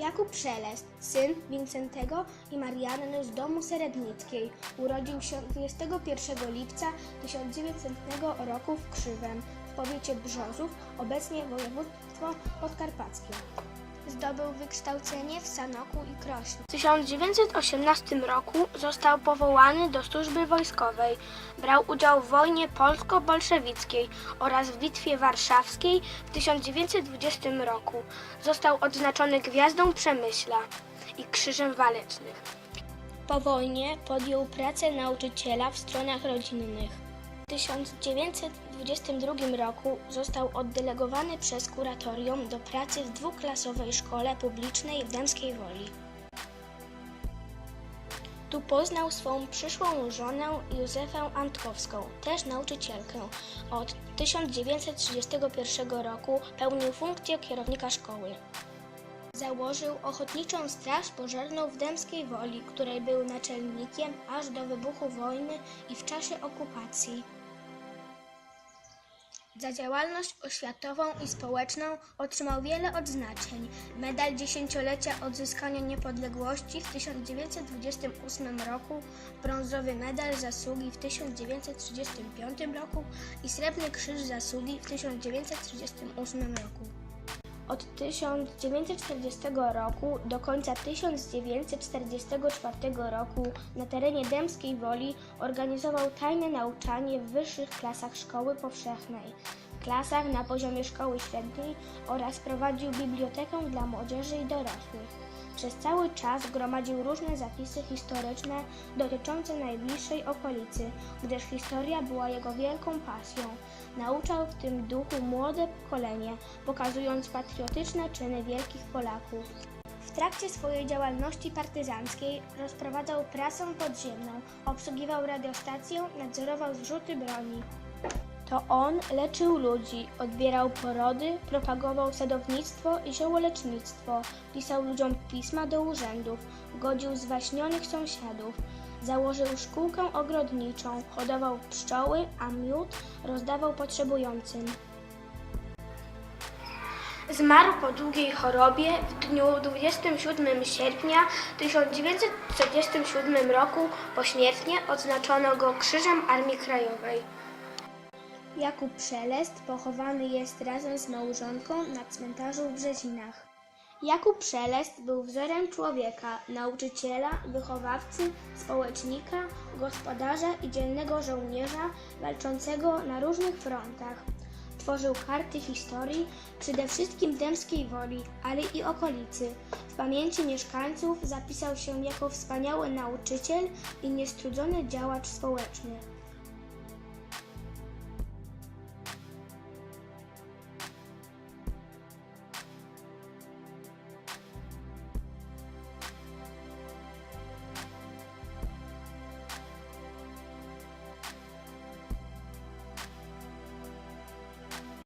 Jakub Szelest, syn Wincentego i Marianny z domu Serednickiej, urodził się 21 lipca 1900 roku w Krzywem, w powiecie Brzozów, obecnie województwo podkarpackie. Zdobył wykształcenie w Sanoku i Krośnie. W 1918 roku został powołany do służby wojskowej. Brał udział w wojnie polsko-bolszewickiej oraz w Bitwie Warszawskiej w 1920 roku. Został odznaczony Gwiazdą Przemyśla i Krzyżem Walecznych. Po wojnie podjął pracę nauczyciela w stronach rodzinnych. W 1922 roku został oddelegowany przez kuratorium do pracy w dwuklasowej szkole publicznej w Dębskiej Woli. Tu poznał swą przyszłą żonę Józefę Antkowską, też nauczycielkę. Od 1931 roku pełnił funkcję kierownika szkoły. Założył Ochotniczą Straż Pożarną w Dębskiej Woli, której był naczelnikiem aż do wybuchu wojny i w czasie okupacji. Za działalność oświatową i społeczną otrzymał wiele odznaczeń. Medal dziesięciolecia odzyskania niepodległości w 1928 roku, brązowy medal zasługi w 1935 roku i srebrny krzyż zasługi w 1938 roku. Od 1940 roku do końca 1944 roku na terenie Dębskiej Woli organizował tajne nauczanie w wyższych klasach szkoły powszechnej, klasach na poziomie szkoły średniej oraz prowadził bibliotekę dla młodzieży i dorosłych. Przez cały czas gromadził różne zapisy historyczne dotyczące najbliższej okolicy, gdyż historia była jego wielką pasją. Nauczał w tym duchu młode pokolenie, pokazując patriotyczne czyny wielkich Polaków. W trakcie swojej działalności partyzanckiej rozprowadzał prasę podziemną, obsługiwał radiostację, nadzorował zrzuty broni. To on leczył ludzi, odbierał porody, propagował sadownictwo i ziołolecznictwo, pisał ludziom pisma do urzędów, godził zwaśnionych sąsiadów, założył szkółkę ogrodniczą, hodował pszczoły, a miód rozdawał potrzebującym. Zmarł po długiej chorobie w dniu 27 sierpnia 1947 roku. Pośmiertnie odznaczono go Krzyżem Armii Krajowej. Jakub Szelest pochowany jest razem z małżonką na cmentarzu w Brzezinach. Jakub Szelest był wzorem człowieka, nauczyciela, wychowawcy, społecznika, gospodarza i dzielnego żołnierza walczącego na różnych frontach. Tworzył karty historii, przede wszystkim Dębskiej Woli, ale i okolicy. W pamięci mieszkańców zapisał się jako wspaniały nauczyciel i niestrudzony działacz społeczny.